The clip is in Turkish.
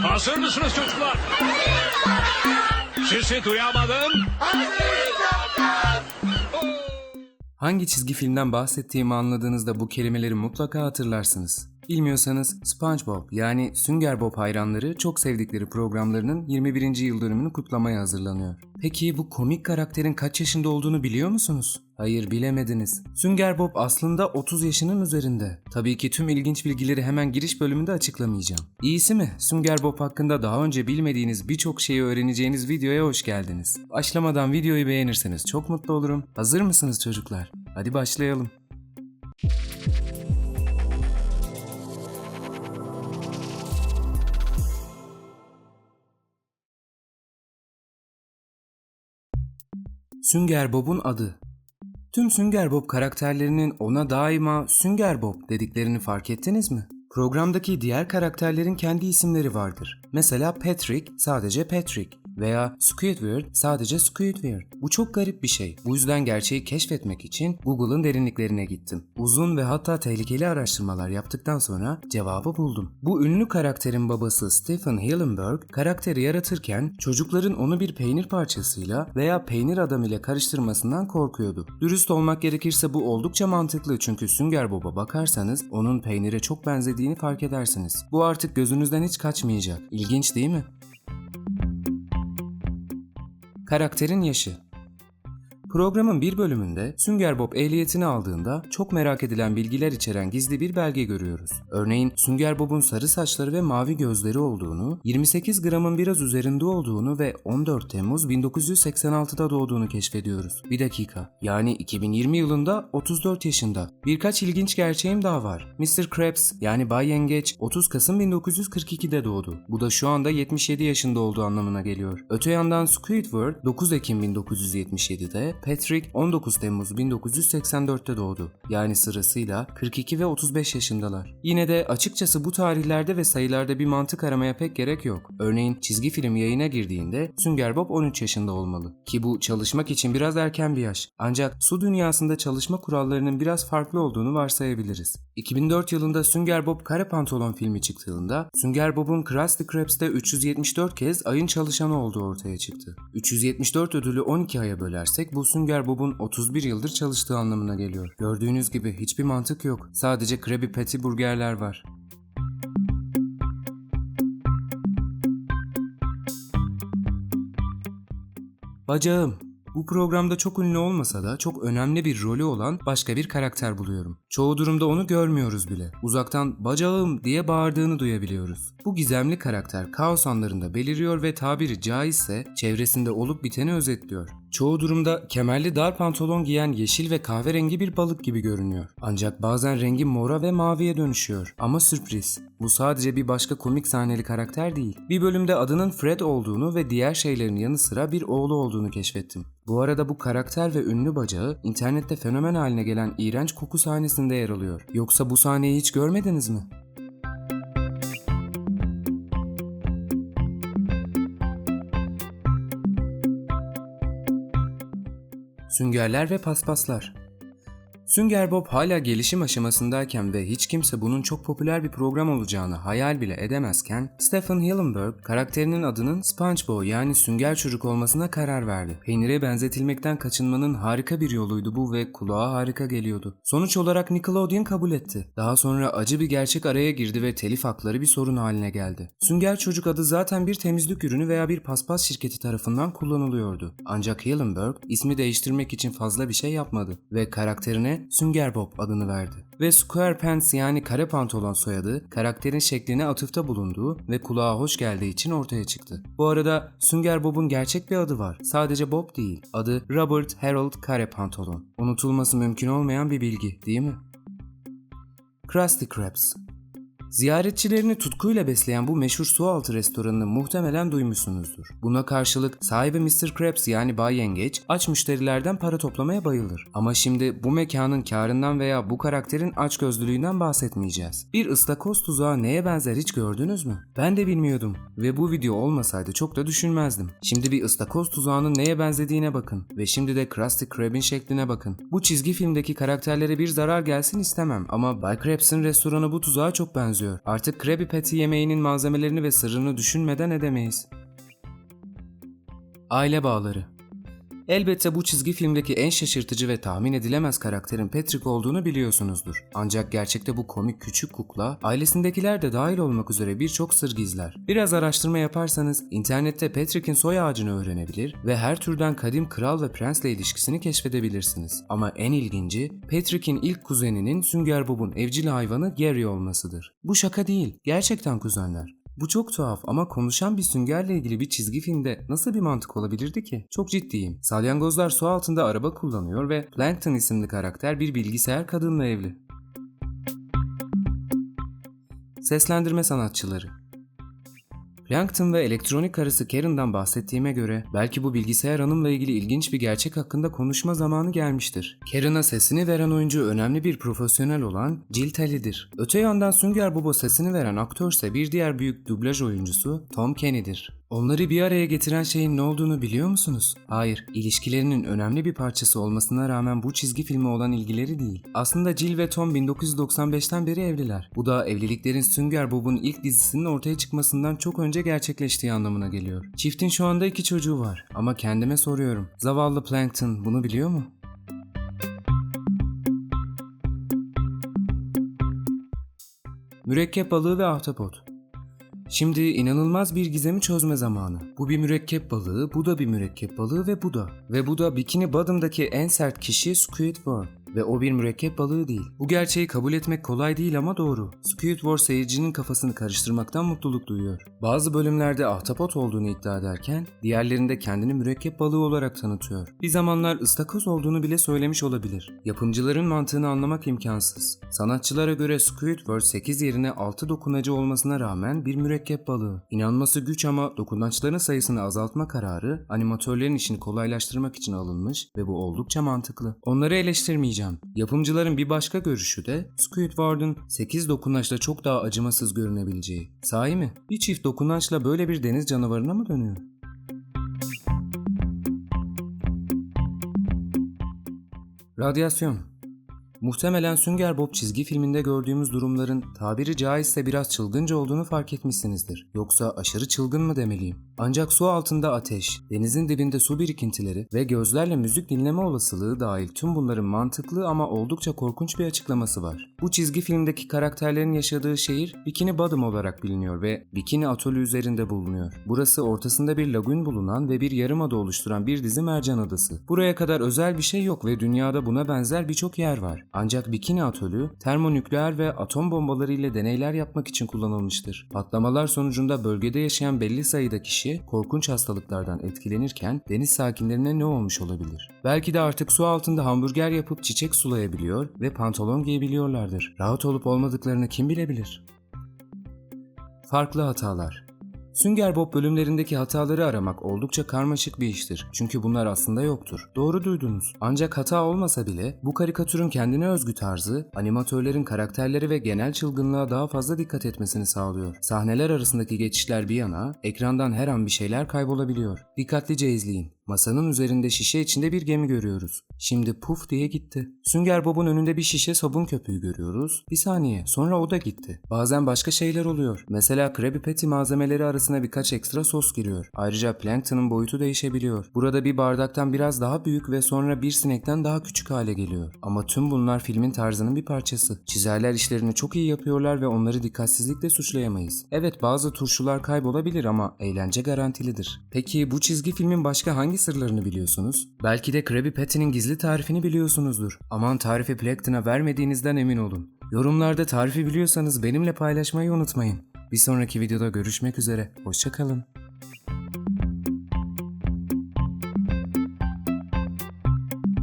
Hazır mısınız çocuklar? Sizi duyamadım. Hangi çizgi filmden bahsettiğimi anladığınızda bu kelimeleri mutlaka hatırlarsınız. Bilmiyorsanız SpongeBob yani Sünger Bob hayranları çok sevdikleri programlarının 21. yıl dönümünü kutlamaya hazırlanıyor. Peki bu komik karakterin kaç yaşında olduğunu biliyor musunuz? Hayır bilemediniz. Sünger Bob aslında 30 yaşının üzerinde. Tabii ki tüm ilginç bilgileri hemen giriş bölümünde açıklamayacağım. İyisi mi? Sünger Bob hakkında daha önce bilmediğiniz birçok şeyi öğreneceğiniz videoya hoş geldiniz. Başlamadan videoyu beğenirseniz çok mutlu olurum. Hazır mısınız çocuklar? Hadi başlayalım. Sünger Bob'un adı. Tüm Sünger Bob karakterlerinin ona daima Sünger Bob dediklerini fark ettiniz mi? Programdaki diğer karakterlerin kendi isimleri vardır. Mesela Patrick sadece Patrick veya Squidward sadece Squidward. Bu çok garip bir şey. Bu yüzden gerçeği keşfetmek için Google'ın derinliklerine gittim. Uzun ve hatta tehlikeli araştırmalar yaptıktan sonra cevabı buldum. Bu ünlü karakterin babası Stephen Hillenburg karakteri yaratırken çocukların onu bir peynir parçasıyla veya peynir adam ile karıştırmasından korkuyordu. Dürüst olmak gerekirse bu oldukça mantıklı çünkü Sünger Bob'a bakarsanız onun peynire çok benzediğini fark edersiniz. Bu artık gözünüzden hiç kaçmayacak. İlginç değil mi? Karakterin yaşı Programın bir bölümünde Sünger Bob ehliyetini aldığında çok merak edilen bilgiler içeren gizli bir belge görüyoruz. Örneğin Sünger Bob'un sarı saçları ve mavi gözleri olduğunu, 28 gramın biraz üzerinde olduğunu ve 14 Temmuz 1986'da doğduğunu keşfediyoruz. Bir dakika, yani 2020 yılında 34 yaşında. Birkaç ilginç gerçeğim daha var. Mr. Krabs yani Bay Yengeç 30 Kasım 1942'de doğdu. Bu da şu anda 77 yaşında olduğu anlamına geliyor. Öte yandan Squidward 9 Ekim 1977'de, Patrick 19 Temmuz 1984'te doğdu. Yani sırasıyla 42 ve 35 yaşındalar. Yine de açıkçası bu tarihlerde ve sayılarda bir mantık aramaya pek gerek yok. Örneğin çizgi film yayına girdiğinde Sünger Bob 13 yaşında olmalı. Ki bu çalışmak için biraz erken bir yaş. Ancak su dünyasında çalışma kurallarının biraz farklı olduğunu varsayabiliriz. 2004 yılında Sünger Bob Kare Pantolon filmi çıktığında Sünger Bob'un Krusty Krabs'te 374 kez ayın çalışanı olduğu ortaya çıktı. 374 ödülü 12 aya bölersek bu Sünger Bob'un 31 yıldır çalıştığı anlamına geliyor. Gördüğünüz gibi hiçbir mantık yok. Sadece Krabby Patty burgerler var. Bacağım. Bu programda çok ünlü olmasa da çok önemli bir rolü olan başka bir karakter buluyorum. Çoğu durumda onu görmüyoruz bile. Uzaktan bacağım diye bağırdığını duyabiliyoruz. Bu gizemli karakter kaos anlarında beliriyor ve tabiri caizse çevresinde olup biteni özetliyor. Çoğu durumda kemerli dar pantolon giyen yeşil ve kahverengi bir balık gibi görünüyor. Ancak bazen rengi mora ve maviye dönüşüyor. Ama sürpriz. Bu sadece bir başka komik sahneli karakter değil. Bir bölümde adının Fred olduğunu ve diğer şeylerin yanı sıra bir oğlu olduğunu keşfettim. Bu arada bu karakter ve ünlü bacağı internette fenomen haline gelen iğrenç koku sahnesinde yer alıyor. Yoksa bu sahneyi hiç görmediniz mi? Süngerler ve paspaslar. Sünger Bob hala gelişim aşamasındayken ve hiç kimse bunun çok popüler bir program olacağını hayal bile edemezken Stephen Hillenburg karakterinin adının SpongeBob yani Sünger Çocuk olmasına karar verdi. Peynire benzetilmekten kaçınmanın harika bir yoluydu bu ve kulağa harika geliyordu. Sonuç olarak Nickelodeon kabul etti. Daha sonra acı bir gerçek araya girdi ve telif hakları bir sorun haline geldi. Sünger Çocuk adı zaten bir temizlik ürünü veya bir paspas şirketi tarafından kullanılıyordu. Ancak Hillenburg ismi değiştirmek için fazla bir şey yapmadı ve karakterine Sünger Bob adını verdi. Ve Squarepants yani kare pantolon soyadı karakterin şekline atıfta bulunduğu ve kulağa hoş geldiği için ortaya çıktı. Bu arada Sünger Bob'un gerçek bir adı var. Sadece Bob değil. Adı Robert Harold Kare Pantolon. Unutulması mümkün olmayan bir bilgi değil mi? Krusty Krabs Ziyaretçilerini tutkuyla besleyen bu meşhur sualtı restoranını muhtemelen duymuşsunuzdur. Buna karşılık sahibi Mr. Krabs yani Bay Yengeç aç müşterilerden para toplamaya bayılır. Ama şimdi bu mekanın karından veya bu karakterin açgözlülüğünden bahsetmeyeceğiz. Bir ıstakoz tuzağı neye benzer hiç gördünüz mü? Ben de bilmiyordum ve bu video olmasaydı çok da düşünmezdim. Şimdi bir ıstakoz tuzağının neye benzediğine bakın ve şimdi de Krusty Krab'in şekline bakın. Bu çizgi filmdeki karakterlere bir zarar gelsin istemem ama Bay Krabs'in restoranı bu tuzağa çok benziyor benziyor. Artık Krabby Patty yemeğinin malzemelerini ve sırrını düşünmeden edemeyiz. Aile bağları Elbette bu çizgi filmdeki en şaşırtıcı ve tahmin edilemez karakterin Patrick olduğunu biliyorsunuzdur. Ancak gerçekte bu komik küçük kukla, ailesindekiler de dahil olmak üzere birçok sır gizler. Biraz araştırma yaparsanız internette Patrick'in soy ağacını öğrenebilir ve her türden kadim kral ve prensle ilişkisini keşfedebilirsiniz. Ama en ilginci Patrick'in ilk kuzeninin Sünger Bob'un evcil hayvanı Gary olmasıdır. Bu şaka değil, gerçekten kuzenler. Bu çok tuhaf ama konuşan bir süngerle ilgili bir çizgi filmde nasıl bir mantık olabilirdi ki? Çok ciddiyim. Salyangozlar su altında araba kullanıyor ve Plankton isimli karakter bir bilgisayar kadınla evli. Seslendirme sanatçıları Plankton ve elektronik karısı Karen'dan bahsettiğime göre belki bu bilgisayar hanımla ilgili ilginç bir gerçek hakkında konuşma zamanı gelmiştir. Karen'a sesini veren oyuncu önemli bir profesyonel olan Jill Tully'dir. Öte yandan Sünger Bobo sesini veren aktörse bir diğer büyük dublaj oyuncusu Tom Kenny'dir. Onları bir araya getiren şeyin ne olduğunu biliyor musunuz? Hayır, ilişkilerinin önemli bir parçası olmasına rağmen bu çizgi filme olan ilgileri değil. Aslında Jill ve Tom 1995'ten beri evliler. Bu da evliliklerin Sünger Bob'un ilk dizisinin ortaya çıkmasından çok önce gerçekleştiği anlamına geliyor. Çiftin şu anda iki çocuğu var ama kendime soruyorum. Zavallı Plankton bunu biliyor mu? Mürekkep balığı ve ahtapot. Şimdi inanılmaz bir gizemi çözme zamanı. Bu bir mürekkep balığı, bu da bir mürekkep balığı ve bu da. Ve bu da Bikini Bottom'daki en sert kişi Squidward. Ve o bir mürekkep balığı değil. Bu gerçeği kabul etmek kolay değil ama doğru. Squidward seyircinin kafasını karıştırmaktan mutluluk duyuyor. Bazı bölümlerde ahtapot olduğunu iddia ederken, diğerlerinde kendini mürekkep balığı olarak tanıtıyor. Bir zamanlar ıstakoz olduğunu bile söylemiş olabilir. Yapımcıların mantığını anlamak imkansız. Sanatçılara göre Squidward 8 yerine 6 dokunacı olmasına rağmen bir mürekkep balığı. İnanması güç ama dokunaçların sayısını azaltma kararı animatörlerin işini kolaylaştırmak için alınmış ve bu oldukça mantıklı. Onları eleştirmeyeceğim. Yapımcıların bir başka görüşü de Squidward'ın 8 dokunaçla çok daha acımasız görünebileceği. Sahi mi? Bir çift dokunaçla böyle bir deniz canavarına mı dönüyor? Radyasyon Muhtemelen Sünger Bob çizgi filminde gördüğümüz durumların tabiri caizse biraz çılgınca olduğunu fark etmişsinizdir. Yoksa aşırı çılgın mı demeliyim? Ancak su altında ateş, denizin dibinde su birikintileri ve gözlerle müzik dinleme olasılığı dahil tüm bunların mantıklı ama oldukça korkunç bir açıklaması var. Bu çizgi filmdeki karakterlerin yaşadığı şehir Bikini Bottom olarak biliniyor ve Bikini Atolü üzerinde bulunuyor. Burası ortasında bir lagün bulunan ve bir yarımada oluşturan bir dizi mercan adası. Buraya kadar özel bir şey yok ve dünyada buna benzer birçok yer var. Ancak Bikini Atölü termonükleer ve atom bombaları ile deneyler yapmak için kullanılmıştır. Patlamalar sonucunda bölgede yaşayan belli sayıda kişi korkunç hastalıklardan etkilenirken deniz sakinlerine ne olmuş olabilir? Belki de artık su altında hamburger yapıp çiçek sulayabiliyor ve pantolon giyebiliyorlardır. Rahat olup olmadıklarını kim bilebilir? Farklı hatalar Sünger Bob bölümlerindeki hataları aramak oldukça karmaşık bir iştir. Çünkü bunlar aslında yoktur. Doğru duydunuz. Ancak hata olmasa bile bu karikatürün kendine özgü tarzı, animatörlerin karakterleri ve genel çılgınlığa daha fazla dikkat etmesini sağlıyor. Sahneler arasındaki geçişler bir yana, ekrandan her an bir şeyler kaybolabiliyor. Dikkatlice izleyin. Masanın üzerinde şişe içinde bir gemi görüyoruz. Şimdi puf diye gitti. Sünger Bob'un önünde bir şişe sabun köpüğü görüyoruz. Bir saniye sonra o da gitti. Bazen başka şeyler oluyor. Mesela Krabby Patty malzemeleri arasına birkaç ekstra sos giriyor. Ayrıca Plankton'ın boyutu değişebiliyor. Burada bir bardaktan biraz daha büyük ve sonra bir sinekten daha küçük hale geliyor. Ama tüm bunlar filmin tarzının bir parçası. Çizerler işlerini çok iyi yapıyorlar ve onları dikkatsizlikle suçlayamayız. Evet bazı turşular kaybolabilir ama eğlence garantilidir. Peki bu çizgi filmin başka hangi sırlarını biliyorsunuz? Belki de Krabby Patty'nin gizli tarifini biliyorsunuzdur. Aman tarifi Plankton'a vermediğinizden emin olun. Yorumlarda tarifi biliyorsanız benimle paylaşmayı unutmayın. Bir sonraki videoda görüşmek üzere. Hoşçakalın.